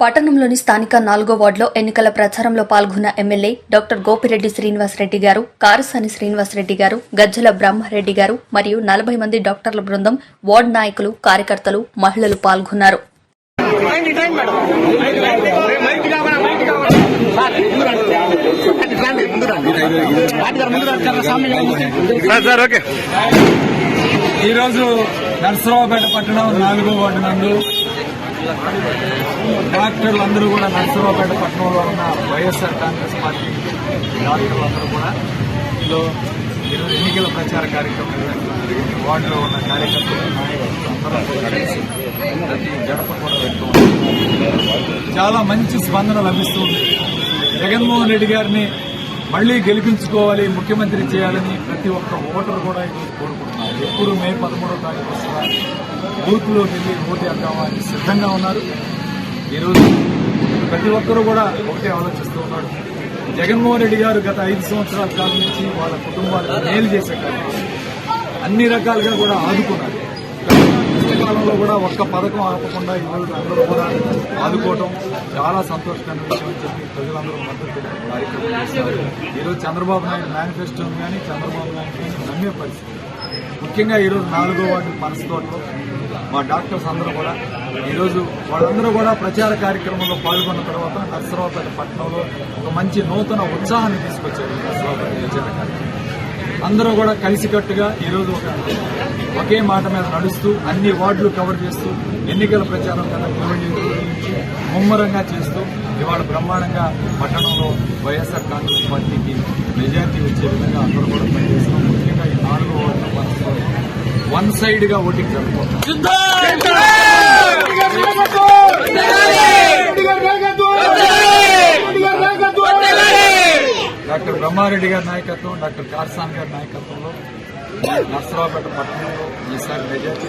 పట్టణంలోని స్థానిక నాలుగో వార్డులో ఎన్నికల ప్రచారంలో పాల్గొన్న ఎమ్మెల్యే డాక్టర్ గోపిరెడ్డి శ్రీనివాసరెడ్డి గారు కారుసాని శ్రీనివాసరెడ్డి గారు గజ్జల బ్రహ్మారెడ్డి గారు మరియు నలభై మంది డాక్టర్ల బృందం వార్డు నాయకులు కార్యకర్తలు మహిళలు పాల్గొన్నారు. ఈరోజు నర్సరావుపేట పట్టణం నాలుగో వార్డు నందు డాక్టర్లు అందరూ కూడా నర్సరావుపేట పట్టణంలో ఉన్న వైఎస్ఆర్ కాంగ్రెస్ పార్టీ డాక్టర్లు అందరూ కూడా ఇందులో ఈరోజు ఎన్నికల ప్రచార కార్యక్రమం జరిగింది. వార్డులో ఉన్న కార్యకర్తలు నాయకులు అందరూ ప్రతి గడప కూడా వెళ్తూ చాలా మంచి స్పందన లభిస్తుంది జగన్మోహన్ రెడ్డి గారిని మళ్ళీ గెలిపించుకోవాలి ముఖ్యమంత్రి చేయాలని ప్రతి ఒక్క ఓటరు కూడా ఈరోజు కోరుకుంటున్నారు. ఎప్పుడు మే పదమూడో తారీఖు వస్తుందా? బూత్లోకి వెళ్ళి ఓటు వేద్దామని సిద్ధంగా ఉన్నారు. ఈరోజు ప్రతి ఒక్కరూ కూడా ఒకటే ఆలోచిస్తూ ఉన్నారు. జగన్మోహన్ రెడ్డి గారు గత ఐదు సంవత్సరాల కాలం నుంచి వాళ్ళ కుటుంబాలకు మేలు చేసే కార్యక్రమం అన్ని రకాలుగా కూడా ఆదుకున్నారు. కాలంలో కూడా ఒక్క పథకం ఆపకుండా ఈరోజు అందరూ కూడా ఆదుకోవడం చాలా సంతోషకరమైన విషయం అని చెప్పి ప్రజలందరూ మద్దతు కార్యక్రమం ఈరోజు చంద్రబాబు నాయుడు మేనిఫెస్టోని కానీ చంద్రబాబు నాయుడు కానీ నమ్మే పరిస్థితి. ముఖ్యంగా ఈరోజు నాలుగో వాటి మనసుకోవడంలో మా డాక్టర్స్ అందరూ కూడా. ఈరోజు వాళ్ళందరూ కూడా ప్రచార కార్యక్రమంలో పాల్గొన్న తర్వాత నర్సరావుపేట పట్టణంలో ఒక మంచి నూతన ఉత్సాహాన్ని తీసుకొచ్చారు ఈ నర్సరావుపేట ప్రచార కార్యక్రమం. అందరూ కూడా కలిసికట్టుగా ఈరోజు ఒక ఒకే మాట మీద నడుస్తూ అన్ని వార్డులు కవర్ చేస్తూ ఎన్నికల ప్రచారం కన్నా ముమ్మరంగా చేస్తూ ఇవాళ బ్రహ్మాండంగా పట్టణంలో వైఎస్ఆర్ కాంగ్రెస్ పార్టీకి మెజార్టీ వచ్చే విధంగా అందరూ కూడా పనిచేస్తున్నాం. ముఖ్యంగా ఈ నాలుగో వార్డు మనసులో వన్ సైడ్గా ఓటింగ్ జరుగుతుంది. డాక్టర్ బ్రహ్మారెడ్డి గారి నాయకత్వం డాక్టర్ కార్సాన్ గారి నాయకత్వంలో నర్సరావుపేట పట్టణంలో ఈసారి మెజార్టీ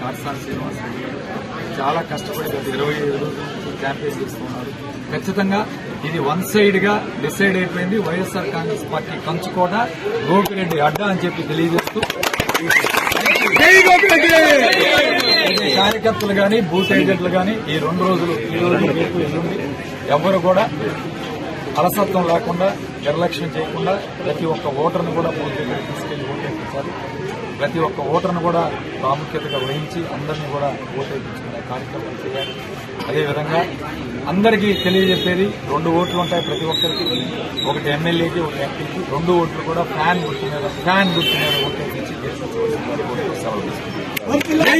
కార్సాన్ శ్రీనివాస్ చాలా కష్టపడి గత ఇరవై ఐదు రోజుల క్యాంపెయిన్ చేస్తున్నారు. ఖచ్చితంగా ఇది వన్ సైడ్గా డిసైడ్ అయిపోయింది. వైఎస్ఆర్ కాంగ్రెస్ పార్టీ కంచుకోట గోపిరెడ్డి అడ్డా అని చెప్పి తెలియజేస్తూ కార్యకర్తలు గాని బూత్ ఏజెంట్లు గాని ఈ రెండు రోజులు ఈ రోజు ఎవరు కూడా అలసత్వం లేకుండా నిర్లక్ష్యం చేయకుండా ప్రతి ఒక్క ఓటర్ను కూడా పూర్తి దగ్గరికి తీసుకెళ్ళి ఓటేపించాలి. ప్రతి ఒక్క ఓటర్ను కూడా ప్రాముఖ్యతగా వహించి అందరినీ కూడా ఓటేపించుకునే కార్యక్రమం చేయాలి. అదేవిధంగా అందరికీ తెలియజెప్పేది రెండు ఓట్లు ఉంటాయి ప్రతి ఒక్కరికి. ఒకటి ఎమ్మెల్యేకి ఒక ఎంపీకి. రెండు ఓట్లు కూడా ఫ్యాన్ గుర్తు మీద ఫ్యాన్ గుర్తు మీద ఓటేపించి గెలిపించవలసిందని సెలవు తీసుకుంటారు